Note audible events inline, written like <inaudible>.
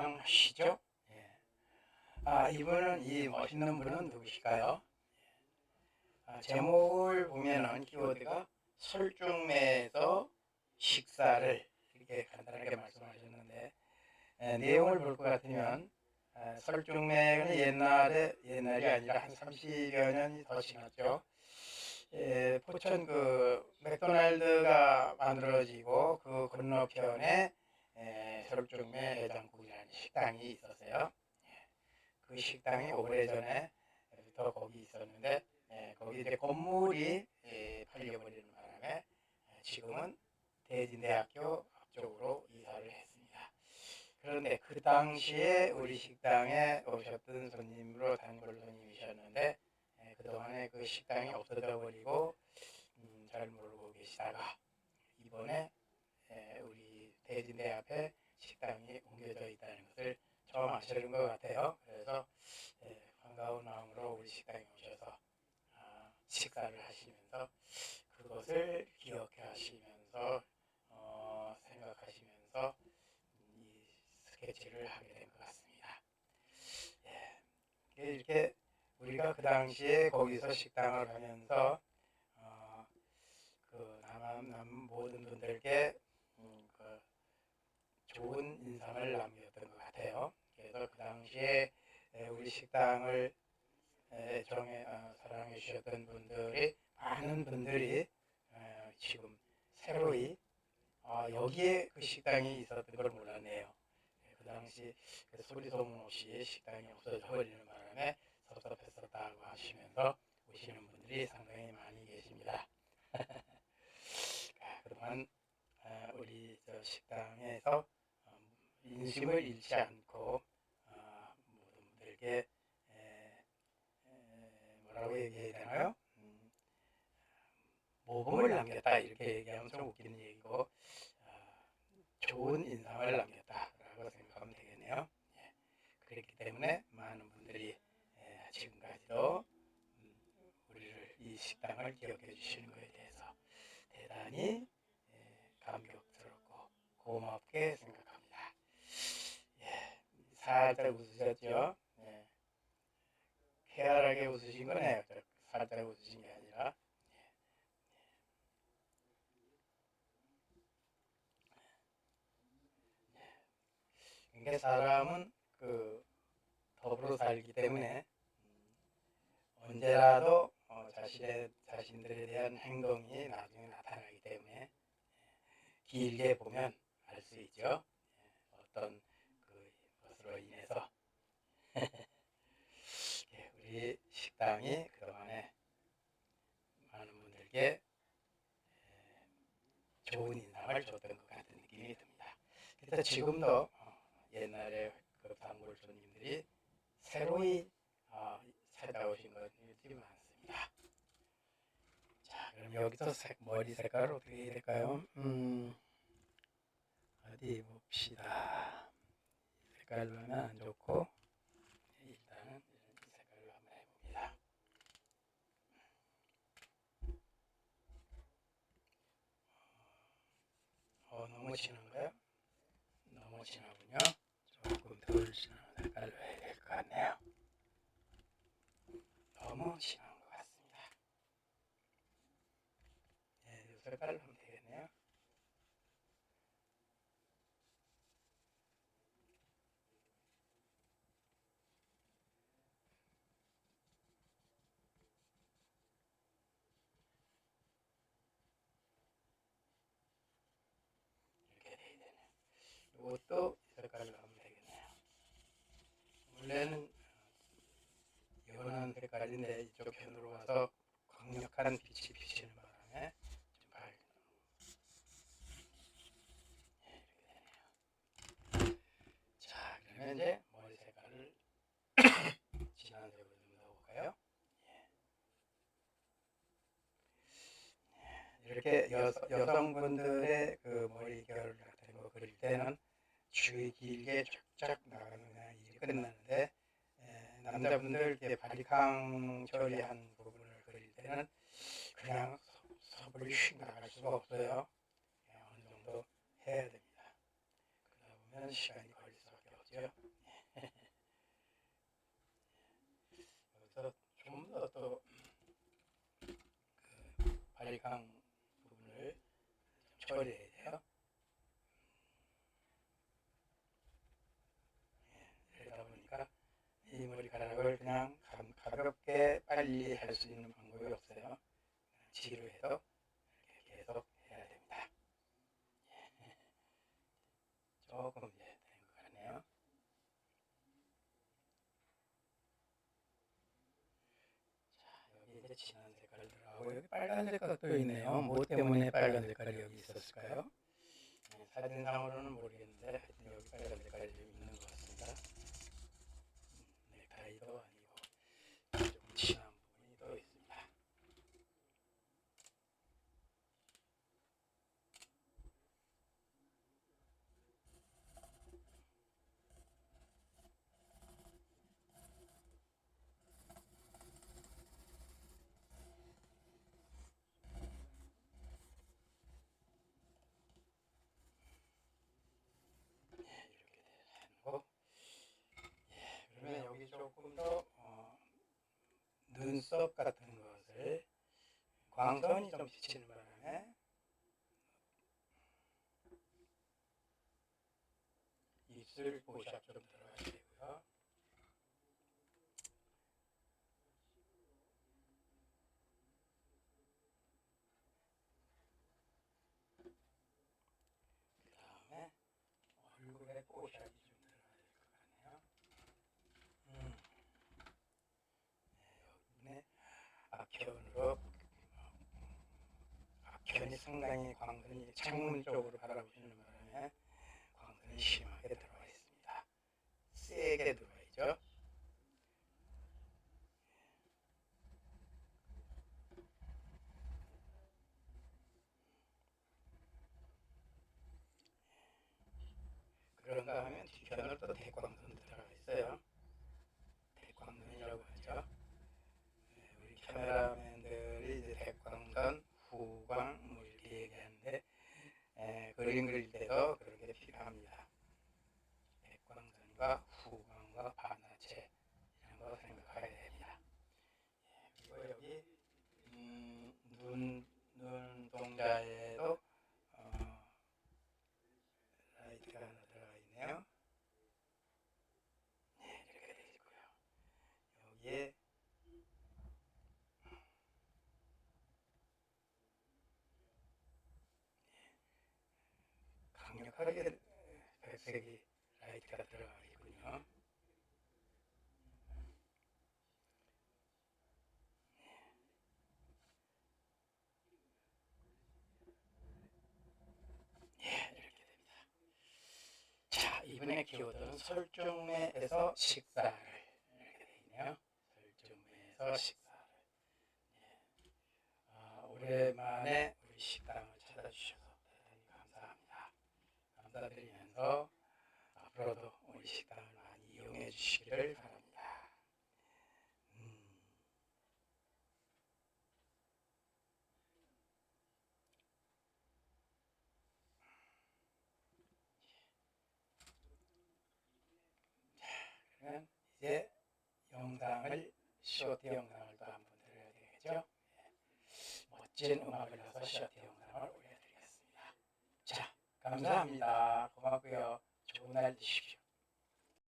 안녕하시죠? 예. 아, 이분은 이 멋있는 분은 누구실까요? 아, 제목을 보면은 키워드가 설중매에서 식사를 이렇게 간단하게 말씀하셨는데 에, 내용을 볼 것 같으면 아, 설중매는 옛날에 옛날이 아니라 한 30여 년이 더 지났죠. 에, 포천 그 맥도날드가 만들어지고 그 건너편에 에, 설중매 해장국이라는 식당이 있었어요. 예. 그 식당이 오래전에 부터 거기 있었는데 예, 거기 이제 건물이 예, 팔려버리는 바람에 예, 지금은 대진대학교 앞쪽으로 이사를 했습니다. 그런데 그 당시에 우리 식당에 오셨던 손님으로 단골 손님이셨는데 예, 그동안에 그 식당이 없어져 버리고 음, 잘 모르고 계시다가 이번에 예, 대진대 앞에 식당이 옮겨져 있다는 것을 처음 아시는 것 같아요. 그래서 예, 반가운 마음으로 우리 식당에 오셔서 아, 식사를 하시면서 그것을 기억해 하시면서 어, 생각하시면서 이 스케치를 하게 된 것 같습니다. 예, 이렇게 우리가 그 당시에 거기서 식당을 하면서 어, 그 남한 남 모든 분들께 좋은 인상을 남겼던 것 같아요. 그래서 그 당시에 에, 우리 식당을 에, 정해 어, 사랑해 주셨던 분들이 많은 분들이 어, 지금 새로이 어, 여기에 그 식당이 있었던 걸 몰랐네요. 예, 그 당시 그 소리 소문 없이 식당이 없어져 버리는 바람에 섭섭했었다고 하시면서 오시는 분들이 상당히 많이 계십니다. <laughs> 아, 그동안 아, 우리 저 식당에서 어, 인심을 잃지 않고 어, 모든 분들께 에, 에, 뭐라고 얘기해야 되나요? 음, 모범을 남겼다 이렇게 얘기하면 좀 웃기는 얘기고 아, 좋은 인상을 남겼다라고 생각하면 되겠네요. 예, 그렇기 때문에 많은 분들이 에, 지금까지도 음, 우리를 이 식당을 기억해 주시는 것에 대해서 대단히 예, 감격스럽고 고맙게. 예, 살짝 웃으셨죠? 예, 쾌활하게 웃으신 거네요. 저 살짝 웃으신 게 아니라. 그러니까 사람은 그 더불어 살기 때문에 음, 언제라도 어, 자신의 자신들에 대한 행동이 나중에 나타나기 때문에 길게 보면 알 수 있죠. 예, 어떤 그 것으로 인해서 <laughs> 예, 우리 식당이 그동안에 많은 분들께 예, 좋은 인상을 줬던 것 같은 느낌이 듭니다. 그래서 지금도 어, 옛날에 그 단골 손님들이 새로이 어, 찾아오신 것들이 많습니다. 자, 그럼 여기서 색, 머리 색깔을 어떻게 해야 될까요? 음, 어디 봅시다. 이 색깔로 하면 안 좋고, 일단은 이런 색깔로 한번 해봅니다. 어, 너무 진한가요? 너무 진하군요. 조금 덜 진한 색깔로 해야 될 것 같네요. 너무 진한 것 같습니다. 예, 이 색깔로 하면 되겠네요. 이렇게 돼야 되네요. 이것도 이 색깔로 하면 되겠네요. 원래는 연한 색깔인데 이쪽 편으로 와서 강력한 빛이 비치는 바람에 좀 밝은 예, 이렇게 되네요. 자, 그러면 이제 머리 색깔을 진한 색으로 좀 넣어볼까요? 예. 이렇게 여, 여성분들의 그 머리 결 같은 거 그릴 때는 줄이 길게 쫙쫙 나가는 일이 끝나는데 에, 남자분들 이렇게 바리캉 처리한 부분을 그릴 때는 그냥 서- 서불리 휙 나갈 수가 없어요. 그냥 어느 정도 해야 됩니다. 그러다 보면 시간이 걸릴 수밖에. 나오죠. <laughs> 여기서 좀 더또그부분을 좀 처리해야 돼요. 예, 그러다 보니까 이 머리카락을 그냥 가, 가볍게 할수 있는 방법이 없어요. 지루해서 이렇게 계속 해야 됩니다. 예. 조금 이제 된것 같네요. 자, 여기 이제 진한 색깔 들어가고 여기 빨간 색깔도 있네요. 뭐 때문에 빨간 색깔이 여기 있었을까요? 네, 사진상으로는 모르겠는데 하여튼 여기 빨간 색깔이 좀 있는 것 같습니다. 음, 넥타이도 아니고 좀 진한 부분이 또 있습니다. 이렇게 되고 예, 그러면 여기 조금 더 어, 눈썹 같은 것을 광선이 좀 비치는 바람에 입술 보샵 좀 들어가야 되고요. 그 다음에 얼굴에 뽀샵이 좀 들어가야 될 것 같네요. 음. 네, 여기는 앞편으로 어, 앞편이 상당히 광선이 창문 쪽으로 바라보시는 바람에 광선이 심하게 들어와 있습니다. 세게 들어와 있죠. 그런가 하면 뒤편으로 또 대광선 들어가 있어요. 대광선이라고 하죠. 네, 우리 카메라맨들이 이제 대광선, 후광 뭐 이렇게 얘기하는데 에, 그림 그릴 때도 그렇게 필요합니다. 대광선과 후광과 반화체 이런 거 생각해야 됩니다. 예, 그리고 여기 음, 눈, 눈 동자에도 어, 라이트가 하나 들어가 있네요. 네, 이렇게 되어 있고요. 여기에 강력 하게 백색이 라이트가 들어가 있군요. 예, 이렇게 됩니다. 자, 이번에 키워드는 설중매에서 식사를 이렇게 돼 있네요. 설중매에서 식사를. 예. 아, 오랜만에 우리 식당을 찾아주셔서 대단히 감사합니다. 감사드리면서 앞으로도 우리 식당을 많이 이용해 주시기를 바랍니다. 음. 이제 영상을 쇼트 영상을 또 한번 드려야 되겠죠? 예. 멋진 음악을 넣어서 쇼트 영상을 올려드리겠습니다. 자, 감사합니다. 고맙고요. 좋은 날 되십시오.